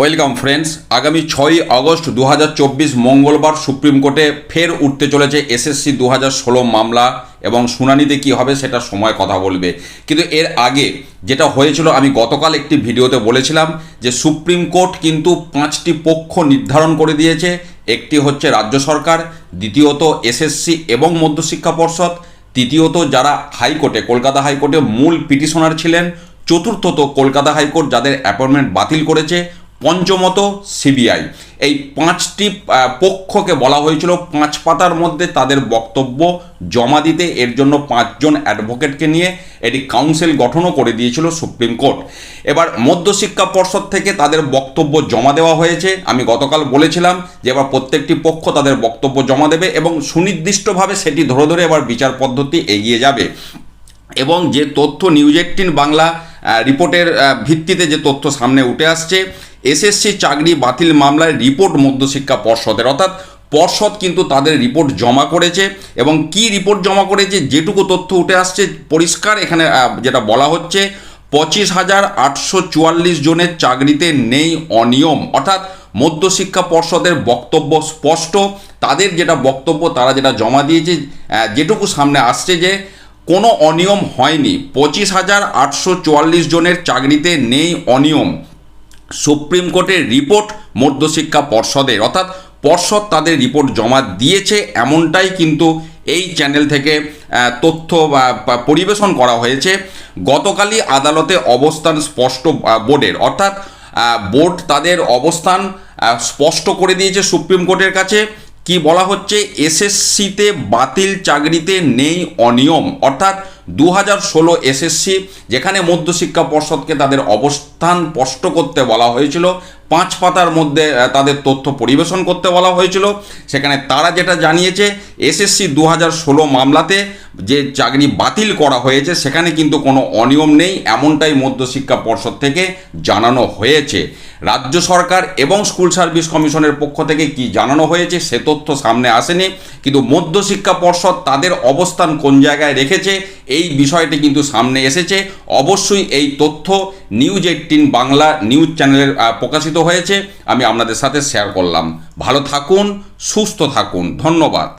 Welcome friends, আগামী ছয়ই August দু হাজার চব্বিশ মঙ্গলবার সুপ্রিম কোর্টে ফের উঠতে চলেছে এসএসসি দু মামলা এবং শুনানিতে কি হবে সেটা সময় কথা বলবে। কিন্তু এর আগে যেটা হয়েছিল, আমি গতকাল একটি ভিডিওতে বলেছিলাম যে সুপ্রিম কোর্ট কিন্তু পাঁচটি পক্ষ নির্ধারণ করে দিয়েছে। একটি হচ্ছে রাজ্য সরকার, দ্বিতীয়ত এসএসসি এবং মধ্যশিক্ষা পর্ষদ, তৃতীয়ত যারা হাইকোর্টে, কলকাতা হাইকোর্টে মূল পিটিশনার ছিলেন, চতুর্থত কলকাতা হাইকোর্ট যাদের অ্যাপয়েন্টমেন্ট বাতিল করেছে। পঞ্চমত সিবিআই। এই পাঁচটি পক্ষকে বলা হয়েছিল পাঁচ পাতার মধ্যে তাদের বক্তব্য জমা দিতে। এর জন্য পাঁচজন অ্যাডভোকেটকে নিয়ে এটি কাউন্সিল গঠনও করে দিয়েছিল সুপ্রিম কোর্ট। এবার মধ্যশিক্ষা পর্ষদ থেকে তাদের বক্তব্য জমা দেওয়া হয়েছে। আমি গতকাল বলেছিলাম যে এবার প্রত্যেকটি পক্ষ তাদের বক্তব্য জমা দেবে এবং সুনির্দিষ্টভাবে সেটি ধরে ধরে এবার বিচার পদ্ধতি এগিয়ে যাবে। এবং যে তথ্য নিউজ এইটিন বাংলা রিপোর্টের ভিত্তিতে যে তথ্য সামনে উঠে আসছে এসএসসি চাকরি বাতিল মামলায় রিপোর্ট মধ্যশিক্ষা পর্ষদের। অর্থাৎ পর্ষদ কিন্তু তাদের রিপোর্ট জমা করেছে এবং কি রিপোর্ট জমা করেছে, যেটুকু তথ্য উঠে আসছে পরিষ্কার এখানে যেটা বলা হচ্ছে, পঁচিশ হাজার আটশো চুয়াল্লিশ জনের চাকরিতে নেই অনিয়ম। অর্থাৎ মধ্যশিক্ষা পর্ষদের বক্তব্য স্পষ্ট, তাদের যেটা বক্তব্য তারা যেটা জমা দিয়েছে যেটুকু সামনে আসছে যে কোনো অনিয়ম হয়নি। পঁচিশ হাজার আটশো চুয়াল্লিশ জনের চাকরিতে নেই অনিয়ম। সুপ্রিম কোর্টের রিপোর্ট মধ্যশিক্ষা পর্ষদের। অর্থাৎ পর্ষদ তাদের রিপোর্ট জমা দিয়েছে এমনটাই কিন্তু এই চ্যানেল থেকে তথ্য পরিবেশন করা হয়েছে। গতকালই আদালতে অবস্থান স্পষ্ট বোর্ডের। অর্থাৎ বোর্ড তাদের অবস্থান স্পষ্ট করে দিয়েছে সুপ্রিম কোর্টের কাছে। কি বলা হচ্ছে? এসএসসিতে বাতিল চাকরিতে নেই অনিয়ম। অর্থাৎ দু হাজার ষোলো এসএসসি, যেখানে মধ্যশিক্ষা পর্ষদকে তাদের অবস্থান স্পষ্ট করতে বলা হয়েছিল। পাঁচ পাতার মধ্যে তাদের তথ্য পরিবেশন করতে বলা হয়েছিল। সেখানে তারা যেটা জানিয়েছে, এসএসসি দু হাজার ষোলো মামলাতে যে চাকরি বাতিল করা হয়েছে, সেখানে কিন্তু কোনো অনিয়ম নেই, এমনটাই মধ্যশিক্ষা পর্ষদ থেকে জানানো হয়েছে। রাজ্য সরকার এবং স্কুল সার্ভিস কমিশনের পক্ষ থেকে কি জানানো হয়েছে সে তথ্য সামনে আসেনি, কিন্তু মধ্যশিক্ষা পর্ষদ তাদের অবস্থান কোন জায়গায় রেখেছে এই বিষয়টি কিন্তু সামনে এসেছে। অবশ্যই এই তথ্য নিউজ এইটিন বাংলা নিউজ চ্যানেলের প্রকাশিত হয়েছে। আমি আপনাদের সাথে শেয়ার করলাম। ভালো থাকুন, সুস্থ থাকুন। ধন্যবাদ।